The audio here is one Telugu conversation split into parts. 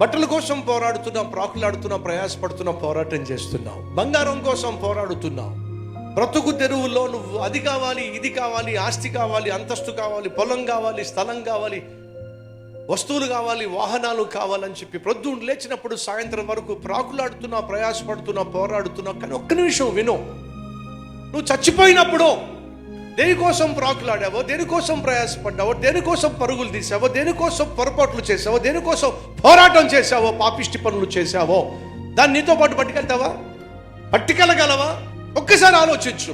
బట్టల కోసం పోరాడుతున్నాం ప్రాకులాడుతున్నాం ప్రయాసపడుతున్నాం పోరాటం చేస్తున్నాం. బంగారం కోసం పోరాడుతున్నాం. బ్రతుకు తెరువులో నువ్వు అది కావాలి ఇది కావాలి ఆస్తి కావాలి అంతస్తు కావాలి పొలం కావాలి స్థలం కావాలి వస్తువులు కావాలి వాహనాలు కావాలని చెప్పి ప్రొద్దున లేచినప్పుడు సాయంత్రం వరకు ప్రాకులాడుతున్నా ప్రయాసపడుతున్నా పోరాడుతున్నా. కానీ ఒక్క నిమిషం విను. నువ్వు చచ్చిపోయినప్పుడు దేనికోసం ప్రాకులాడావో దేనికోసం ప్రయాసపడ్డావో దేనికోసం పరుగులు తీసావో దేనికోసం పొరపాట్లు చేసావో దేనికోసం పోరాటం చేసావో పాపిష్టి పనులు చేసావో దాన్ని నీతో పాటు పట్టుకెళ్తావా? పట్టుకెళ్ళగలవా? ఒక్కసారి ఆలోచించు.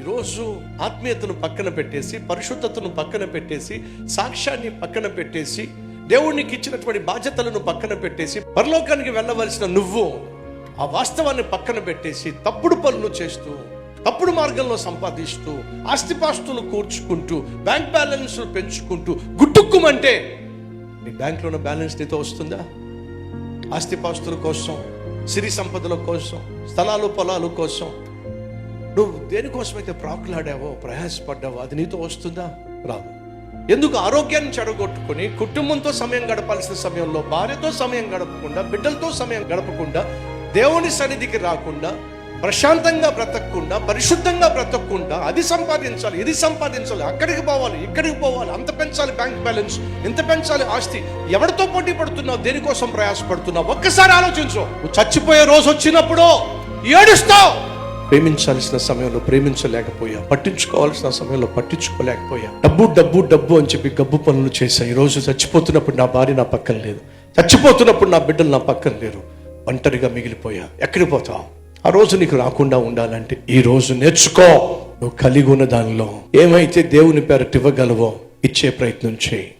ఈరోజు ఆత్మీయతను పక్కన పెట్టేసి పరిశుద్ధతను పక్కన పెట్టేసి సాక్ష్యాన్ని పక్కన పెట్టేసి దేవునికి ఇచ్చినటువంటి బాధ్యతలను పక్కన పెట్టేసి పరలోకానికి వెళ్ళవలసిన నువ్వు ఆ వాస్తవాన్ని పక్కన పెట్టేసి తప్పుడు పనులు చేస్తూ తప్పుడు మార్గంలో సంపాదిస్తూ ఆస్తిపాస్తులు కూర్చుకుంటూ బ్యాంక్ బ్యాలెన్స్లు పెంచుకుంటూ గుట్టుక్కుమంటే నీ బ్యాంక్లో ఉన్న బ్యాలెన్స్ నీతో వస్తుందా? ఆస్తిపాస్తుల కోసం సిరి సంపదల కోసం స్థలాలు పొలాలు కోసం నువ్వు దేనికోసమైతే ప్రాకులాడావో ప్రయాసపడ్డావో అది నీతో వస్తుందా? రాదు. ఎందుకు ఆరోగ్యాన్ని చెడగొట్టుకుని కుటుంబంతో సమయం గడపాల్సిన సమయంలో భార్యతో సమయం గడపకుండా బిడ్డలతో సమయం గడపకుండా దేవుని సన్నిధికి రాకుండా ప్రశాంతంగా బ్రతకకుండా పరిశుద్ధంగా బ్రతకకుండా అది సంపాదించాలి ఇది సంపాదించాలి అక్కడికి పోవాలి ఇక్కడికి పోవాలి అంత పెంచాలి బ్యాంక్ బ్యాలెన్స్ ఎంత పెంచాలి ఆస్తి. ఎవరితో పోటీ పడుతున్నావు? దేనికోసం ప్రయాసపడుతున్నావు? ఒక్కసారి ఆలోచించు. నువ్వు చచ్చిపోయే రోజు వచ్చినప్పుడు ఏడుస్తావు. ప్రేమించాల్సిన సమయంలో ప్రేమించలేకపోయా పట్టించుకోవాల్సిన సమయంలో పట్టించుకోలేకపోయా డబ్బు డబ్బు డబ్బు అని చెప్పి గబ్బు పనులు చేశా ఈరోజు రోజు చచ్చిపోతున్నప్పుడు నా భార్య నా పక్కన లేదు. చచ్చిపోతున్నప్పుడు నా బిడ్డలు నా పక్కన లేరు. ఒంటరిగా మిగిలిపోయా ఎక్కడికి పోతావు? ఆ రోజు నీకు రాకుండా ఉండాలంటే ఈ రోజు నేర్చుకో. నువ్వు కలిగి ఉన్న దానిలో ఏమైతే దేవుని పేరట ఇవ్వగలవో ఇచ్చే ప్రయత్నం చేయి.